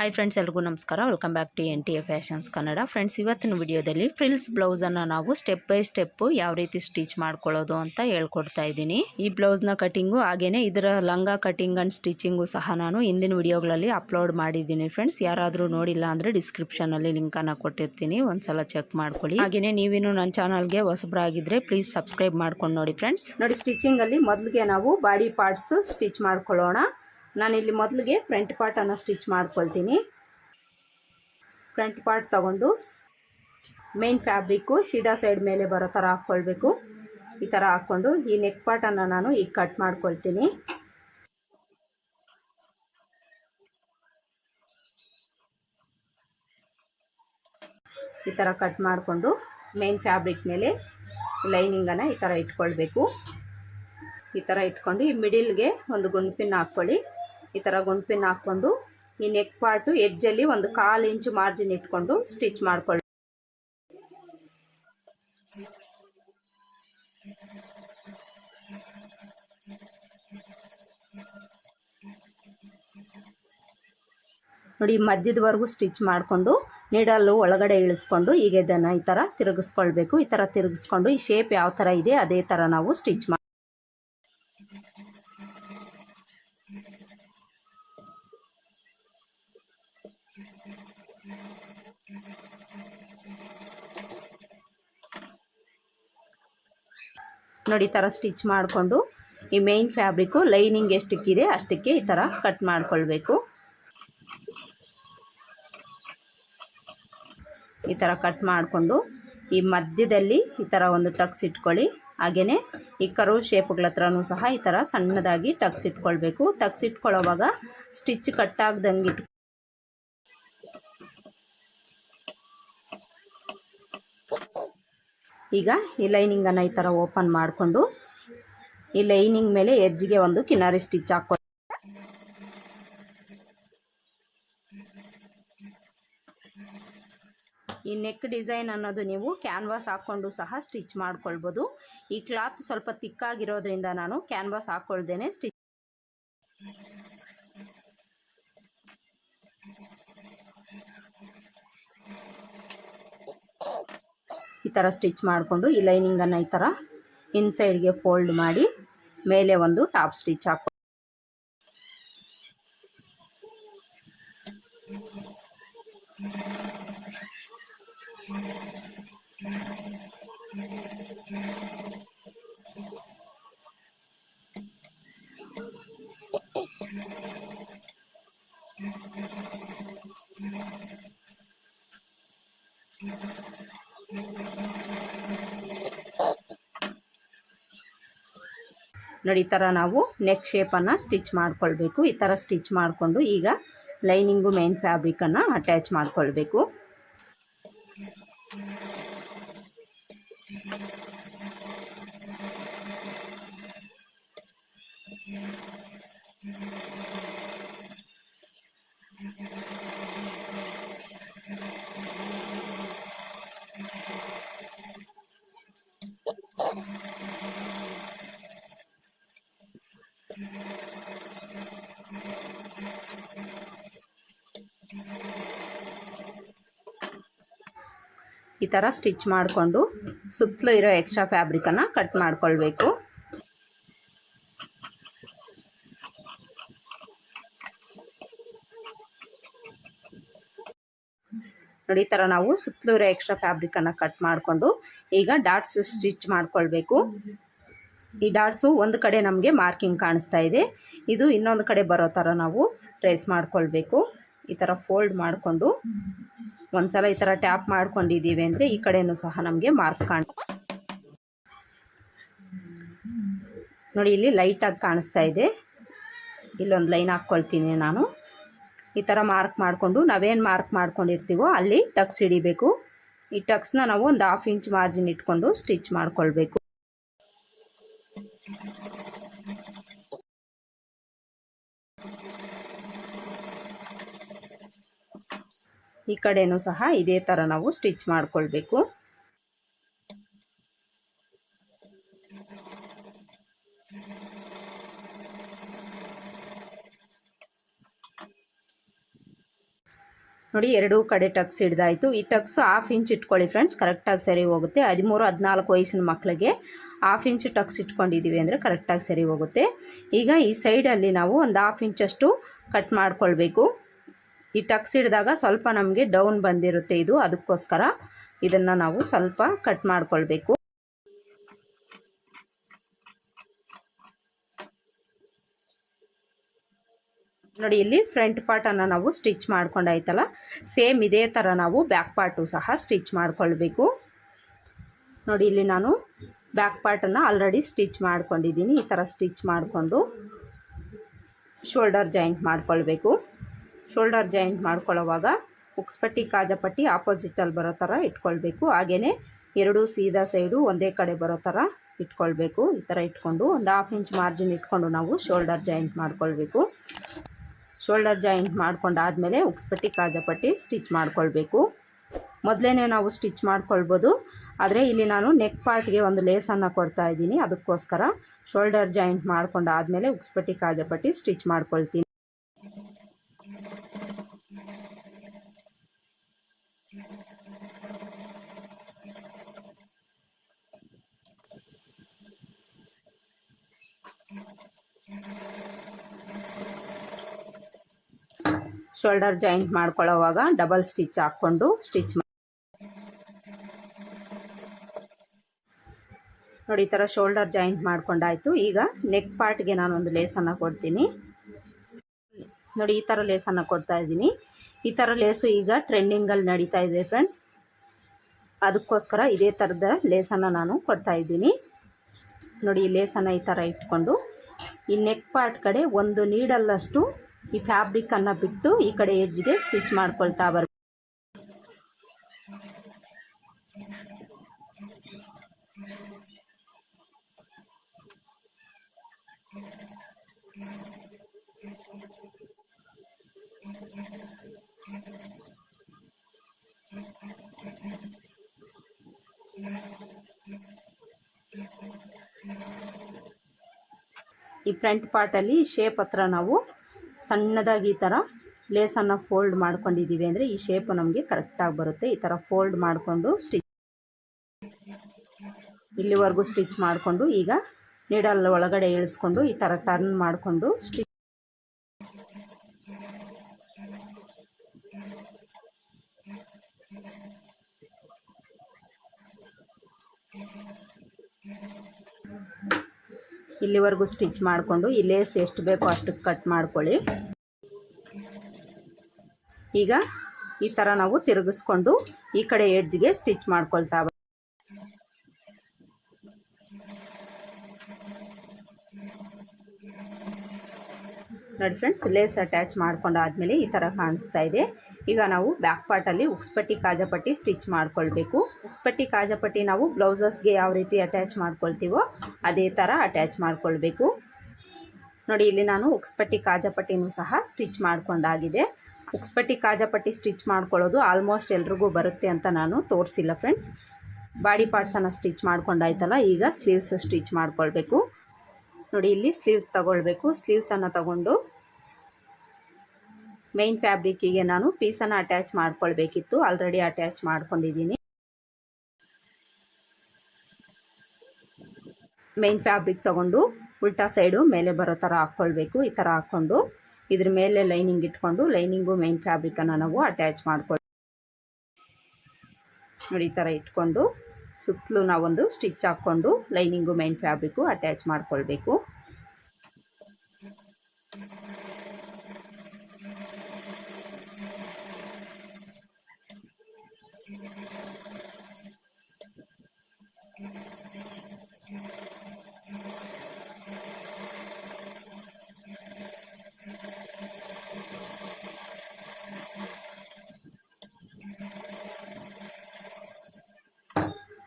Hi friends ಎಲ್ರಿಗೂ ನಮಸ್ಕಾರ. Welcome back to N T A fashions Kannada friends ಇವತ್ತಿನ ವಿಡಿಯೋದಲ್ಲಿ ಫ್ರಿಲ್ಸ್ ಬ್ಲೌಸನ್ನು ನಾವು ಸ್ಟೆಪ್ ಬೈ ಸ್ಟೆಪ್ಪು ಯಾವ ರೀತಿ ಸ್ಟಿಚ್ ಮಾಡ್ಕೊಳ್ಳೋದು ಅಂತ ಹೇಳ್ಕೊಡ್ತಾ ಇದ್ದೀನಿ. ಈ ಬ್ಲೌಸ್ನ ಕಟಿಂಗು ಹಾಗೆಯೇ ಇದರ ಲಂಗ ಕಟಿಂಗ್ ಆ್ಯಂಡ್ ಸ್ಟಿಚಿಂಗು ಸಹ ನಾನು ಹಿಂದಿನ ವಿಡಿಯೋಗಳಲ್ಲಿ ಅಪ್ಲೋಡ್ ಮಾಡಿದ್ದೀನಿ ಫ್ರೆಂಡ್ಸ್ ಯಾರಾದರೂ ನೋಡಿಲ್ಲ ಅಂದರೆ ಡಿಸ್ಕ್ರಿಪ್ಷನಲ್ಲಿ ಲಿಂಕನ್ನು ಕೊಟ್ಟಿರ್ತೀನಿ. ಒಂದ್ಸಲ ಚೆಕ್ ಮಾಡ್ಕೊಳ್ಳಿ. ಹಾಗೆಯೇ ನೀವೇನು ನನ್ನ ಚಾನಲ್ಗೆ ಹೊಸಬ್ರಾಗಿದ್ದರೆ ಪ್ಲೀಸ್ ಸಬ್ಸ್ಕ್ರೈಬ್ ಮಾಡ್ಕೊಂಡು ನೋಡಿ ಫ್ರೆಂಡ್ಸ್ ನೋಡಿ ಸ್ಟಿಚಿಂಗಲ್ಲಿ ಮೊದಲಿಗೆ ನಾವು ಬಾಡಿ ಪಾರ್ಟ್ಸ್ ಸ್ಟಿಚ್ ಮಾಡ್ಕೊಳ್ಳೋಣ. ನಾನಿಲ್ಲಿ ಮೊದಲಿಗೆ ಫ್ರಂಟ್ ಪಾರ್ಟನ್ನು ಸ್ಟಿಚ್ ಮಾಡ್ಕೊಳ್ತೀನಿ. ಫ್ರಂಟ್ ಪಾರ್ಟ್ ತಗೊಂಡು ಮೇನ್ ಫ್ಯಾಬ್ರಿಕ್ಕು ಸೀದಾ ಸೈಡ್ ಮೇಲೆ ಬರೋ ಥರ ಹಾಕ್ಕೊಳ್ಬೇಕು. ಈ ಥರ ಹಾಕ್ಕೊಂಡು ಈ ನೆಕ್ ಪಾರ್ಟನ್ನು ನಾನು ಈಗ ಕಟ್ ಮಾಡ್ಕೊಳ್ತೀನಿ. ಈ ಥರ ಕಟ್ ಮಾಡಿಕೊಂಡು ಮೇನ್ ಫ್ಯಾಬ್ರಿಕ್ ಮೇಲೆ ಲೈನಿಂಗನ್ನು ಈ ಥರ ಇಟ್ಕೊಳ್ಬೇಕು. ಈ ಥರ ಇಟ್ಕೊಂಡು ಈ ಮಿಡಿಲ್ಗೆ ಒಂದು ಗುಂಡ್ಪಿನ್ ಹಾಕ್ಕೊಳ್ಳಿ. ಈ ಥರ ಗುಂಡ್ಪಿನ್ ಹಾಕ್ಕೊಂಡು ಈ ನೆಕ್ ಪಾರ್ಟು ಎಡ್ಜಲ್ಲಿ ಒಂದು ಕಾಲು ಇಂಚು ಮಾರ್ಜಿನ್ ಇಟ್ಕೊಂಡು ಸ್ಟಿಚ್ ಮಾಡ್ಕೊಳ್ಳಿ. ನೋಡಿ ಮಧ್ಯದವರೆಗೂ ಸ್ಟಿಚ್ ಮಾಡಿಕೊಂಡು ನೀಡಲ್ಲು ಒಳಗಡೆ ಇಳಿಸ್ಕೊಂಡು ಈಗ ಇದನ್ನು ಈ ಥರ ತಿರುಗಿಸ್ಕೊಳ್ಬೇಕು. ಈ ಥರ ತಿರುಗಿಸ್ಕೊಂಡು ಈ ಶೇಪ್ ಯಾವ ಥರ ಇದೆ ಅದೇ ಥರ ನಾವು ಸ್ಟಿಚ್ ಮಾಡಿ ನೋಡಿ, ಈ ಥರ ಸ್ಟಿಚ್ ಮಾಡಿಕೊಂಡು ಈ ಮೇಯ್ನ್ ಫ್ಯಾಬ್ರಿಕ್ಕು ಲೈನಿಂಗ್ ಎಷ್ಟಕ್ಕಿದೆ ಅಷ್ಟಕ್ಕೆ ಈ ಥರ ಕಟ್ ಮಾಡಿಕೊಳ್ಬೇಕು. ಈ ಥರ ಕಟ್ ಮಾಡಿಕೊಂಡು ಈ ಮಧ್ಯದಲ್ಲಿ ಈ ಥರ ಒಂದು ಟಕ್ಸ್ ಇಟ್ಕೊಳ್ಳಿ. ಹಾಗೆಯೇ ಈ ಕರು ಶೇಪ್ಗಳ ಹತ್ರನೂ ಸಹ ಈ ಥರ ಸಣ್ಣದಾಗಿ ಟಕ್ಸ್ ಇಟ್ಕೊಳ್ಬೇಕು. ಟಕ್ಸ್ ಇಟ್ಕೊಳ್ಳೋವಾಗ ಸ್ಟಿಚ್ ಕಟ್ಟಾಗ್ದಂಗೆ ಇಟ್ ಈಗ ಈ ಲೈನಿಂಗನ್ನು ಈ ಥರ ಓಪನ್ ಮಾಡಿಕೊಂಡು ಈ ಲೈನಿಂಗ್ ಮೇಲೆ ಎಜ್ಜಿಗೆ ಒಂದು ಕಿನಾರಿ ಸ್ಟಿಚ್ ಹಾಕೊ ಈ ನೆಕ್ ಡಿಸೈನ್ ಅನ್ನೋದು ನೀವು ಕ್ಯಾನ್ವಾಸ್ ಹಾಕ್ಕೊಂಡು ಸಹ ಸ್ಟಿಚ್ ಮಾಡ್ಕೊಳ್ಬೋದು. ಈ ಕ್ಲಾತ್ ಸ್ವಲ್ಪ ತಿಕ್ಕಾಗಿರೋದ್ರಿಂದ ನಾನು ಕ್ಯಾನ್ವಾಸ್ ಹಾಕ್ಕೊಳ್ದೇನೆ ಸ್ಟಿಚ್ ಈ ಥರ ಸ್ಟಿಚ್ ಮಾಡಿಕೊಂಡು ಈ ಲೈನಿಂಗನ್ನು ಈ ಥರ ಇನ್ಸೈಡ್ಗೆ ಫೋಲ್ಡ್ ಮಾಡಿ ಮೇಲೆ ಒಂದು ಟಾಪ್ ಸ್ಟಿಚ್ ಹಾಕೊ ನೋಡಿ, ಈ ಥರ ನಾವು ನೆಕ್ ಶೇಪನ್ನು ಸ್ಟಿಚ್ ಮಾಡಿಕೊಳ್ಬೇಕು. ಈ ಥರ ಸ್ಟಿಚ್ ಮಾಡಿಕೊಂಡು ಈಗ ಲೈನಿಂಗು ಮೇನ್ ಫ್ಯಾಬ್ರಿಕನ್ನು ಅಟ್ಯಾಚ್ ಮಾಡ್ಕೊಳ್ಬೇಕು. ಈ ಥರ ಸ್ಟಿಚ್ ಮಾಡಿಕೊಂಡು ಸುತ್ತಲೂ ಇರೋ ಎಕ್ಸ್ಟ್ರಾ ಫ್ಯಾಬ್ರಿಕನ್ನು ಕಟ್ ಮಾಡ್ಕೊಳ್ಬೇಕು. ನೋಡಿ ಈ ಥರ ನಾವು ಸುತ್ತಲೂ ಇರೋ ಎಕ್ಸ್ಟ್ರಾ ಫ್ಯಾಬ್ರಿಕನ್ನು ಕಟ್ ಮಾಡಿಕೊಂಡು ಈಗ ಡಾಟ್ಸ್ ಸ್ಟಿಚ್ ಮಾಡ್ಕೊಳ್ಬೇಕು. ಈ ಡಾಟ್ಸು ಒಂದು ಕಡೆ ನಮಗೆ ಮಾರ್ಕಿಂಗ್ ಕಾಣಿಸ್ತಾ ಇದೆ. ಇದು ಇನ್ನೊಂದು ಕಡೆ ಬರೋ ಥರ ನಾವು ಟ್ರೇಸ್ ಮಾಡ್ಕೊಳ್ಬೇಕು. ಈ ಥರ ಫೋಲ್ಡ್ ಮಾಡಿಕೊಂಡು ಒಂದ್ಸಲ ಈ ಥರ ಟ್ಯಾಪ್ ಮಾಡ್ಕೊಂಡಿದ್ದೀವಿ ಅಂದರೆ ಈ ಕಡೆಯೂ ಸಹ ನಮಗೆ ಮಾರ್ಕ್ ಕಾಣ ನೋಡಿ, ಇಲ್ಲಿ ಲೈಟಾಗಿ ಕಾಣಿಸ್ತಾ ಇದೆ. ಇಲ್ಲೊಂದು ಲೈನ್ ಹಾಕ್ಕೊಳ್ತೀನಿ ನಾನು. ಈ ಥರ ಮಾರ್ಕ್ ಮಾಡಿಕೊಂಡು ನಾವೇನು ಮಾರ್ಕ್ ಮಾಡ್ಕೊಂಡಿರ್ತೀವೋ ಅಲ್ಲಿ ಟಕ್ಸ್ ಹಿಡಿಬೇಕು. ಈ ಟಕ್ಸ್ನ ನಾವು ಒಂದು ಹಾಫ್ ಇಂಚ್ ಮಾರ್ಜಿನ್ ಇಟ್ಕೊಂಡು ಸ್ಟಿಚ್ ಮಾಡ್ಕೊಳ್ಬೇಕು. ಈ ಕಡೆನೂ ಸಹ ಇದೇ ಥರ ನಾವು ಸ್ಟಿಚ್ ಮಾಡಿಕೊಳ್ಬೇಕು. ನೋಡಿ, ಎರಡೂ ಕಡೆ ಟಕ್ಸ್ ಹಿಡ್ದಾಯ್ತು. ಈ ಟಕ್ಸ್ ಹಾಫ್ ಇಂಚ್ ಇಟ್ಕೊಳ್ಳಿ ಫ್ರೆಂಡ್ಸ್ ಕರೆಕ್ಟಾಗಿ ಸರಿ ಹೋಗುತ್ತೆ. ಹದಿಮೂರು, ಹದಿನಾಲ್ಕು ವಯಸ್ಸಿನ ಮಕ್ಕಳಿಗೆ ಹಾಫ್ ಇಂಚ್ ಟಕ್ಸ್ ಇಟ್ಕೊಂಡಿದ್ದೀವಿ ಅಂದರೆ ಕರೆಕ್ಟಾಗಿ ಸರಿ ಹೋಗುತ್ತೆ. ಈಗ ಈ ಸೈಡಲ್ಲಿ ನಾವು ಒಂದು ಹಾಫ್ ಇಂಚಷ್ಟು ಕಟ್ ಮಾಡ್ಕೊಳ್ಬೇಕು. ಈ ಟಕ್ಸ್ ಹಿಡಿದಾಗ ಸ್ವಲ್ಪ ನಮಗೆ ಡೌನ್ ಬಂದಿರುತ್ತೆ ಇದು, ಅದಕ್ಕೋಸ್ಕರ ಇದನ್ನು ನಾವು ಸ್ವಲ್ಪ ಕಟ್ ಮಾಡಿಕೊಳ್ಬೇಕು. ನೋಡಿ, ಇಲ್ಲಿ ಫ್ರಂಟ್ ಪಾರ್ಟನ್ನು ನಾವು ಸ್ಟಿಚ್ ಮಾಡ್ಕೊಂಡಾಯ್ತಲ್ಲ, ಸೇಮ್ ಇದೇ ಥರ ನಾವು ಬ್ಯಾಕ್ ಪಾರ್ಟು ಸಹ ಸ್ಟಿಚ್ ಮಾಡ್ಕೊಳ್ಬೇಕು. ನೋಡಿ, ಇಲ್ಲಿ ನಾನು ಬ್ಯಾಕ್ ಪಾರ್ಟನ್ನು ಆಲ್ರೆಡಿ ಸ್ಟಿಚ್ ಮಾಡ್ಕೊಂಡಿದ್ದೀನಿ, ಈ ಥರ ಸ್ಟಿಚ್ ಮಾಡಿಕೊಂಡು ಶೋಲ್ಡರ್ ಜಾಯಿಂಟ್ ಮಾಡ್ಕೊಳ್ಬೇಕು. ಶೋಲ್ಡರ್ ಜಾಯಿಂಟ್ ಮಾಡ್ಕೊಳ್ಳೋವಾಗ ಉಕ್ಸ್ಪಟ್ಟಿ ಕಾಜಪಟ್ಟಿ ಆಪೋಸಿಟಲ್ಲಿ ಬರೋ ಥರ ಇಟ್ಕೊಳ್ಬೇಕು. ಹಾಗೆಯೇ ಎರಡೂ ಸೀದಾ ಸೈಡು ಒಂದೇ ಕಡೆ ಬರೋ ಥರ ಇಟ್ಕೊಳ್ಬೇಕು. ಈ ಥರ ಇಟ್ಕೊಂಡು ಒಂದು ಹಾಫ್ ಇಂಚ್ ಮಾರ್ಜಿನ್ ಇಟ್ಕೊಂಡು ನಾವು ಶೋಲ್ಡರ್ ಜಾಯಿಂಟ್ ಮಾಡ್ಕೊಳ್ಬೇಕು. ಶೋಲ್ಡರ್ ಜಾಯಿಂಟ್ ಮಾಡ್ಕೊಂಡಾದಮೇಲೆ ಉಕ್ಸ್ಪಟ್ಟಿ ಕಾಜಪಟ್ಟಿ ಸ್ಟಿಚ್ ಮಾಡ್ಕೊಳ್ಬೇಕು. ಮೊದಲೇ ನಾವು ಸ್ಟಿಚ್ ಮಾಡ್ಕೊಳ್ಬೋದು. ಆದರೆ ಇಲ್ಲಿ ನಾನು ನೆಕ್ ಪಾರ್ಟ್ಗೆ ಒಂದು ಲೇಸನ್ನು ಕೊಡ್ತಾ ಇದ್ದೀನಿ. ಅದಕ್ಕೋಸ್ಕರ ಶೋಲ್ಡರ್ ಜಾಯಿಂಟ್ ಮಾಡ್ಕೊಂಡಾದಮೇಲೆ ಉಕ್ಸ್ಪಟ್ಟಿ ಕಾಜಪಟ್ಟಿ ಸ್ಟಿಚ್ ಮಾಡ್ಕೊಳ್ತೀನಿ. ಶೋಲ್ಡರ್ ಜಾಯಿಂಟ್ ಮಾಡ್ಕೊಳ್ಳೋವಾಗ ಡಬಲ್ ಸ್ಟಿಚ್ ಹಾಕ್ಕೊಂಡು ಸ್ಟಿಚ್ ನೋಡಿ, ಈ ಥರ ಶೋಲ್ಡರ್ ಜಾಯಿಂಟ್ ಮಾಡ್ಕೊಂಡಾಯ್ತು. ಈಗ ನೆಕ್ ಪಾರ್ಟ್ಗೆ ನಾನು ಒಂದು ಲೇಸನ್ನು ಕೊಡ್ತೀನಿ. ನೋಡಿ, ಈ ಥರ ಲೇಸನ್ನು ಕೊಡ್ತಾ ಇದ್ದೀನಿ. ಈ ಥರ ಲೇಸು ಈಗ ಟ್ರೆಂಡಿಂಗಲ್ಲಿ ನಡೀತಾ ಇದೆ ಫ್ರೆಂಡ್ಸ್ ಅದಕ್ಕೋಸ್ಕರ ಇದೇ ಥರದ ಲೇಸನ್ನು ನಾನು ಕೊಡ್ತಾ ಇದ್ದೀನಿ. ನೋಡಿ, ಈ ಲೇಸನ್ನು ಈ ಥರ ಇಟ್ಕೊಂಡು. ಈ ನೆಕ್ ಪಾರ್ಟ್ ಕಡೆ ಒಂದು ನೀಡಲ್ಲಷ್ಟು ಈ ಫ್ಯಾಬ್ರಿಕ್ ಫ್ಯಾಬ್ರಿಕ್ಕನ್ನು ಬಿಟ್ಟು ಈ ಕಡೆ ಎಡ್ಜ್ಗೆ ಸ್ಟಿಚ್ ಮಾಡ್ಕೊಳ್ತಾ ಬರ್ ಈ ಫ್ರಂಟ್ ಪಾರ್ಟಲ್ಲಿ ಶೇಪ್ ಹತ್ರ ನಾವು ಸಣ್ಣದಾಗಿ ಈ ಥರ ಲೇಸನ್ನು ಫೋಲ್ಡ್ ಮಾಡ್ಕೊಂಡಿದ್ದೀವಿ ಅಂದರೆ ಈ ಶೇಪು ನಮಗೆ ಕರೆಕ್ಟಾಗಿ ಬರುತ್ತೆ. ಈ ಥರ ಫೋಲ್ಡ್ ಮಾಡಿಕೊಂಡು ಸ್ಟಿಚ್ ಇಲ್ಲಿವರೆಗೂ ಸ್ಟಿಚ್ ಮಾಡಿಕೊಂಡು ಈಗ ನೀಡಲ್ ಒಳಗಡೆ ಇಳಿಸ್ಕೊಂಡು ಈ ಥರ ಟರ್ನ್ ಮಾಡಿಕೊಂಡು ಸ್ಟಿಚ್ ಇಲ್ಲಿವರೆಗೂ ಸ್ಟಿಚ್ ಮಾಡಿಕೊಂಡು ಈ ಲೇಸ್ ಎಷ್ಟು ಬೇಕೋ ಅಷ್ಟು ಕಟ್ ಮಾಡ್ಕೊಳ್ಳಿ. ಈಗ ಈ ಥರ ನಾವು ತಿರುಗಿಸ್ಕೊಂಡು ಈ ಕಡೆ ಎಡ್ಜ್ಗೆ ಸ್ಟಿಚ್ ಮಾಡ್ಕೊಳ್ತಾ ನೋಡಿ ಫ್ರೆಂಡ್ಸ್, ಲೇಸ್ ಅಟ್ಯಾಚ್ ಮಾಡ್ಕೊಂಡಾದ್ಮೇಲೆ ಈ ಥರ ಕಾಣಿಸ್ತಾ ಇದೆ. ಈಗ ನಾವು ಬ್ಯಾಕ್ ಪಾರ್ಟಲ್ಲಿ ಉಕ್ಸ್ಪಟ್ಟಿ ಕಾಜಪಟ್ಟಿ ಸ್ಟಿಚ್ ಮಾಡ್ಕೊಳ್ಬೇಕು. ಉಕ್ಸ್ಪಟ್ಟಿ ಕಾಜಪಟ್ಟಿ ನಾವು ಬ್ಲೌಸಸ್ಗೆ ಯಾವ ರೀತಿ ಅಟ್ಯಾಚ್ ಮಾಡ್ಕೊಳ್ತೀವೋ ಅದೇ ಥರ ಅಟ್ಯಾಚ್ ಮಾಡ್ಕೊಳ್ಬೇಕು. ನೋಡಿ, ಇಲ್ಲಿ ನಾನು ಉಕ್ಸ್ಪಟ್ಟಿ ಕಾಜಪಟ್ಟಿನೂ ಸಹ ಸ್ಟಿಚ್ ಮಾಡ್ಕೊಂಡಾಗಿದೆ. ಉಕ್ಸ್ಪಟ್ಟಿ ಕಾಜಪಟ್ಟಿ ಸ್ಟಿಚ್ ಮಾಡ್ಕೊಳ್ಳೋದು ಆಲ್ಮೋಸ್ಟ್ ಎಲ್ರಿಗೂ ಬರುತ್ತೆ ಅಂತ ನಾನು ತೋರಿಸಿಲ್ಲ ಫ್ರೆಂಡ್ಸ್ ಬಾಡಿ ಪಾರ್ಟ್ಸನ್ನು ಸ್ಟಿಚ್ ಮಾಡ್ಕೊಂಡಾಯ್ತಲ್ಲ, ಈಗ ಸ್ಲೀವ್ಸ್ ಸ್ಟಿಚ್ ಮಾಡ್ಕೊಳ್ಬೇಕು. ನೋಡಿ, ಇಲ್ಲಿ ಸ್ಲೀವ್ಸ್ ತಗೊಳ್ಬೇಕು. ಸ್ಲೀವ್ಸನ್ನು ತಗೊಂಡು ಮೈನ್ ಫ್ಯಾಬ್ರಿಕ್ಕಿಗೆ ನಾನು ಪೀಸನ್ನು ಅಟ್ಯಾಚ್ ಮಾಡ್ಕೊಳ್ಬೇಕಿತ್ತು. ಆಲ್ರೆಡಿ ಅಟ್ಯಾಚ್ ಮಾಡ್ಕೊಂಡಿದ್ದೀನಿ. ಮೇನ್ ಫ್ಯಾಬ್ರಿಕ್ ತಗೊಂಡು ಉಲ್ಟಾ ಸೈಡು ಮೇಲೆ ಬರೋ ಥರ ಹಾಕ್ಕೊಳ್ಬೇಕು. ಈ ಥರ ಹಾಕ್ಕೊಂಡು ಇದ್ರ ಮೇಲೆ ಲೈನಿಂಗ್ ಇಟ್ಕೊಂಡು ಲೈನಿಂಗು ಮೇನ್ ಫ್ಯಾಬ್ರಿಕನ್ನು ನಾವು ಅಟ್ಯಾಚ್ ಮಾಡ್ಕೊಳ್ ನೋಡಿ, ಈ ಥರ ಇಟ್ಕೊಂಡು ಸುತ್ತಲೂ ನಾವೊಂದು ಸ್ಟಿಚ್ ಹಾಕ್ಕೊಂಡು ಲೈನಿಂಗು ಮೇನ್ ಫ್ಯಾಬ್ರಿಕ್ಕು ಅಟ್ಯಾಚ್ ಮಾಡ್ಕೊಳ್ಬೇಕು.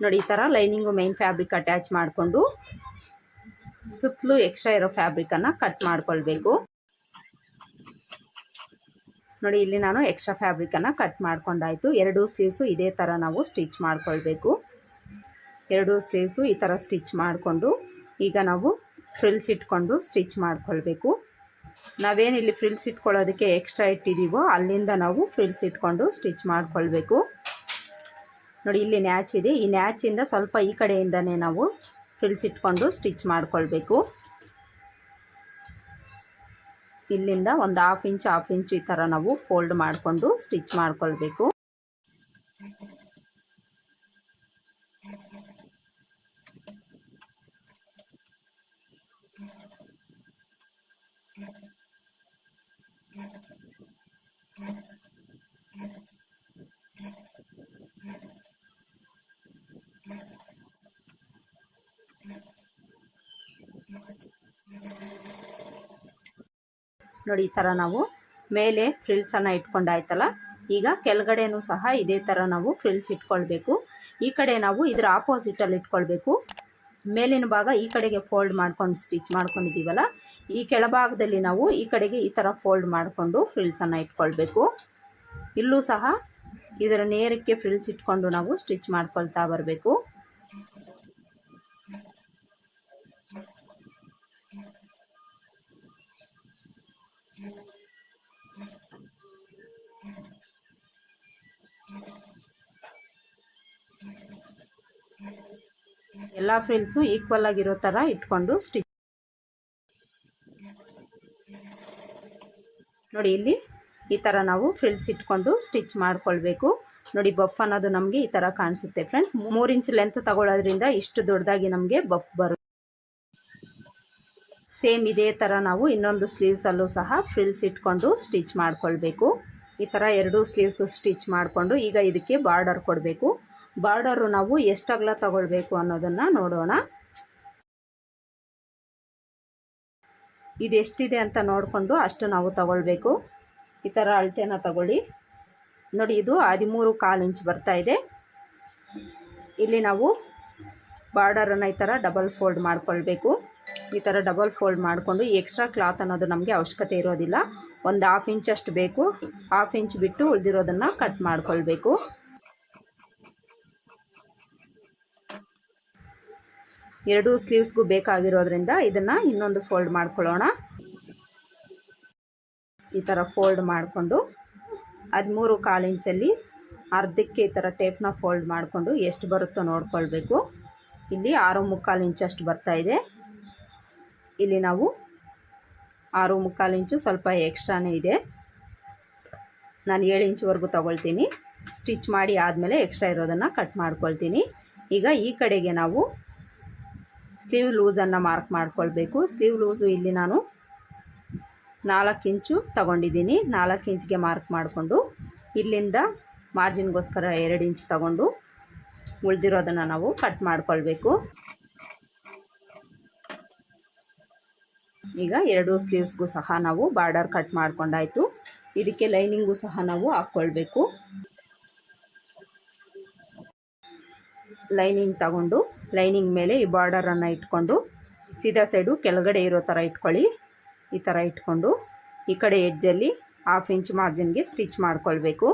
ನೋಡಿ, ಈ ಥರ ಲೈನಿಂಗು ಮೈನ್ ಫ್ಯಾಬ್ರಿಕ್ ಅಟ್ಯಾಚ್ ಮಾಡಿಕೊಂಡು ಸುತ್ತಲೂ ಎಕ್ಸ್ಟ್ರಾ ಇರೋ ಫ್ಯಾಬ್ರಿಕನ್ನು ಕಟ್ ಮಾಡ್ಕೊಳ್ಬೇಕು. ನೋಡಿ, ಇಲ್ಲಿ ನಾನು ಎಕ್ಸ್ಟ್ರಾ ಫ್ಯಾಬ್ರಿಕನ್ನು ಕಟ್ ಮಾಡ್ಕೊಂಡಾಯಿತು. ಎರಡು ಸ್ಲೀವ್ಸು ಇದೇ ಥರ ನಾವು ಸ್ಟಿಚ್ ಮಾಡ್ಕೊಳ್ಬೇಕು. ಎರಡು ಸ್ಲೀವ್ಸು ಈ ಥರ ಸ್ಟಿಚ್ ಮಾಡಿಕೊಂಡು ಈಗ ನಾವು ಫ್ರಿಲ್ಸ್ ಇಟ್ಕೊಂಡು ಸ್ಟಿಚ್ ಮಾಡ್ಕೊಳ್ಬೇಕು. ನಾವೇನು ಇಲ್ಲಿ ಫ್ರಿಲ್ಸ್ ಇಟ್ಕೊಳ್ಳೋದಕ್ಕೆ ಎಕ್ಸ್ಟ್ರಾ ಇಟ್ಟಿದ್ದೀವೋ ಅಲ್ಲಿಂದ ನಾವು ಫ್ರಿಲ್ಸ್ ಇಟ್ಕೊಂಡು ಸ್ಟಿಚ್ ಮಾಡ್ಕೊಳ್ಬೇಕು. ನೋಡಿ, ಇಲ್ಲಿ ನ್ಯಾಚ್ ಇದೆ. ಈ ನ್ಯಾಚಿಂದ ಸ್ವಲ್ಪ ಈ ಕಡೆಯಿಂದನೇ ನಾವು ಇಟ್ಕೊಂಡು ಸ್ಟಿಚ್ ಮಾಡ್ಕೊಳ್ಬೇಕು. ಇಲ್ಲಿಂದ ಒಂದು ಹಾಫ್ ಇಂಚ್ ಹಾಫ್ ಇಂಚ್ ಈ ಥರ ನಾವು ಫೋಲ್ಡ್ ಮಾಡಿಕೊಂಡು ಸ್ಟಿಚ್ ಮಾಡ್ಕೊಳ್ಬೇಕು. ನೋಡಿ ಈ ಥರ ನಾವು ಮೇಲೆ ಫ್ರಿಲ್ಸನ್ನು ಇಟ್ಕೊಂಡಾಯ್ತಲ್ಲ ಈಗ ಕೆಳಗಡೆನೂ ಸಹ ಇದೇ ಥರ ನಾವು ಫ್ರಿಲ್ಸ್ ಇಟ್ಕೊಳ್ಬೇಕು. ಈ ಕಡೆ ನಾವು ಇದರ ಆಪೋಸಿಟಲ್ಲಿ ಇಟ್ಕೊಳ್ಬೇಕು. ಮೇಲಿನ ಭಾಗ ಈ ಕಡೆಗೆ ಫೋಲ್ಡ್ ಮಾಡ್ಕೊಂಡು ಸ್ಟಿಚ್ ಮಾಡ್ಕೊಂಡಿದ್ದೀವಲ್ಲ, ಈ ಕೆಳಭಾಗದಲ್ಲಿ ನಾವು ಈ ಕಡೆಗೆ ಈ ಥರ ಫೋಲ್ಡ್ ಮಾಡಿಕೊಂಡು ಫ್ರಿಲ್ಸನ್ನು ಇಟ್ಕೊಳ್ಬೇಕು. ಇಲ್ಲೂ ಸಹ ಇದರ ನೇರಕ್ಕೆ ಫ್ರಿಲ್ಸ್ ಇಟ್ಕೊಂಡು ನಾವು ಸ್ಟಿಚ್ ಮಾಡ್ಕೊಳ್ತಾ ಬರಬೇಕು. ಎಲ್ಲ ಫ್ರಿಲ್ಸು ಈಕ್ವಲ್ ಆಗಿರೋ ಥರ ಇಟ್ಕೊಂಡು ಸ್ಟಿಚ್ ನೋಡಿ ಇಲ್ಲಿ ಈ ಥರ ನಾವು ಫ್ರಿಲ್ಸ್ ಇಟ್ಕೊಂಡು ಸ್ಟಿಚ್ ಮಾಡ್ಕೊಳ್ಬೇಕು. ನೋಡಿ ಬಫ್ ಅನ್ನೋದು ನಮಗೆ ಈ ಥರ ಕಾಣಿಸುತ್ತೆ ಫ್ರೆಂಡ್ಸ್ ಮೂರು ಇಂಚ್ ಲೆಂತ್ ತಗೊಳ್ಳೋದ್ರಿಂದ ಇಷ್ಟು ದೊಡ್ಡದಾಗಿ ನಮಗೆ ಬಫ್ ಬರುತ್ತೆ ಸೇಮ್ ಇದೇ ಥರ ನಾವು ಇನ್ನೊಂದು ಸ್ಲೀವ್ಸಲ್ಲೂ ಸಹ ಫ್ರಿಲ್ಸ್ ಇಟ್ಕೊಂಡು ಸ್ಟಿಚ್ ಮಾಡ್ಕೊಳ್ಬೇಕು. ಈ ಥರ ಎರಡು ಸ್ಲೀವ್ಸು ಸ್ಟಿಚ್ ಮಾಡಿಕೊಂಡು ಈಗ ಇದಕ್ಕೆ ಬಾರ್ಡರ್ ಕೊಡಬೇಕು. ಬಾರ್ಡರು ನಾವು ಎಷ್ಟು ಅಗಲ ತಗೊಳ್ಬೇಕು ಅನ್ನೋದನ್ನು ನೋಡೋಣ. ಇದು ಎಷ್ಟಿದೆ ಅಂತ ನೋಡಿಕೊಂಡು ಅಷ್ಟು ನಾವು ತಗೊಳ್ಬೇಕು. ಈ ಥರ ಅಳತೆನ ತಗೊಳ್ಳಿ. ನೋಡಿ, ಇದು ಹದಿಮೂರು ಕಾಲು ಇಂಚ್ ಬರ್ತಾ ಇದೆ. ಇಲ್ಲಿ ನಾವು ಬಾರ್ಡರನ್ನು ಈ ಥರ ಡಬಲ್ ಫೋಲ್ಡ್ ಮಾಡಿಕೊಳ್ಬೇಕು. ಈ ಥರ ಡಬಲ್ ಫೋಲ್ಡ್ ಮಾಡಿಕೊಂಡು ಎಕ್ಸ್ಟ್ರಾ ಕ್ಲಾತ್ ಅನ್ನೋದು ನಮಗೆ ಅವಶ್ಯಕತೆ ಇರೋದಿಲ್ಲ. ಒಂದು ಹಾಫ್ ಇಂಚಷ್ಟು ಬೇಕು. ಹಾಫ್ ಇಂಚ್ ಬಿಟ್ಟು ಉಳಿದಿರೋದನ್ನು ಕಟ್ ಮಾಡ್ಕೊಳ್ಬೇಕು. ಎರಡೂ ಸ್ಲೀವ್ಸ್ಗೂ ಬೇಕಾಗಿರೋದ್ರಿಂದ ಇದನ್ನು ಇನ್ನೊಂದು ಫೋಲ್ಡ್ ಮಾಡ್ಕೊಳ್ಳೋಣ. ಈ ಥರ ಫೋಲ್ಡ್ ಮಾಡಿಕೊಂಡು ಹದಿಮೂರು ಕಾಲು ಇಂಚಲ್ಲಿ ಅರ್ಧಕ್ಕೆ ಈ ಥರ ಟೇಪ್ನ ಫೋಲ್ಡ್ ಮಾಡಿಕೊಂಡು ಎಷ್ಟು ಬರುತ್ತೋ ನೋಡ್ಕೊಳ್ಬೇಕು. ಇಲ್ಲಿ ಆರು ಮುಕ್ಕಾಲು ಇಂಚಷ್ಟು ಬರ್ತಾ ಇದೆ. ಇಲ್ಲಿ ನಾವು ಆರು ಮುಕ್ಕಾಲು ಇಂಚು ಸ್ವಲ್ಪ ಎಕ್ಸ್ಟ್ರಾನೇ ಇದೆ. ನಾನು ಏಳು ಇಂಚುವರೆಗೂ ತೊಗೊಳ್ತೀನಿ. ಸ್ಟಿಚ್ ಮಾಡಿ ಆದಮೇಲೆ ಎಕ್ಸ್ಟ್ರಾ ಇರೋದನ್ನು ಕಟ್ ಮಾಡ್ಕೊಳ್ತೀನಿ. ಈಗ ಈ ಕಡೆಗೆ ನಾವು ಸ್ಲೀವ್ ಲೂಸನ್ನು ಮಾರ್ಕ್ ಮಾಡ್ಕೊಳ್ಬೇಕು. ಸ್ಲೀವ್ ಲೂಸು ಇಲ್ಲಿ ನಾನು ನಾಲ್ಕು ಇಂಚು ತಗೊಂಡಿದ್ದೀನಿ. ನಾಲ್ಕು ಇಂಚಿಗೆ ಮಾರ್ಕ್ ಮಾಡಿಕೊಂಡು ಇಲ್ಲಿಂದ ಮಾರ್ಜಿನ್ಗೋಸ್ಕರ ಎರಡು ಇಂಚ್ ತಗೊಂಡು ಉಳಿದಿರೋದನ್ನು ನಾವು ಕಟ್ ಮಾಡಿಕೊಳ್ಬೇಕು. ಈಗ ಎರಡು ಸ್ಲೀವ್ಸ್ಗೂ ಸಹ ನಾವು ಬಾರ್ಡರ್ ಕಟ್ ಮಾಡ್ಕೊಂಡಾಯಿತು. ಇದಕ್ಕೆ ಲೈನಿಂಗು ಸಹ ನಾವು ಹಾಕ್ಕೊಳ್ಬೇಕು. ಲೈನಿಂಗ್ ತಗೊಂಡು ಲೈನಿಂಗ್ ಮೇಲೆ ಈ ಬಾರ್ಡರನ್ನು ಇಟ್ಕೊಂಡು ಸೀದಾ ಸೈಡು ಕೆಳಗಡೆ ಇರೋ ಥರ ಇಟ್ಕೊಳ್ಳಿ. ಈ ಥರ ಇಟ್ಕೊಂಡು ಈ ಕಡೆ ಎಡ್ಜಲ್ಲಿ ಹಾಫ್ ಇಂಚ್ ಮಾರ್ಜಿನ್ಗೆ ಸ್ಟಿಚ್ ಮಾಡ್ಕೊಳ್ಬೇಕು.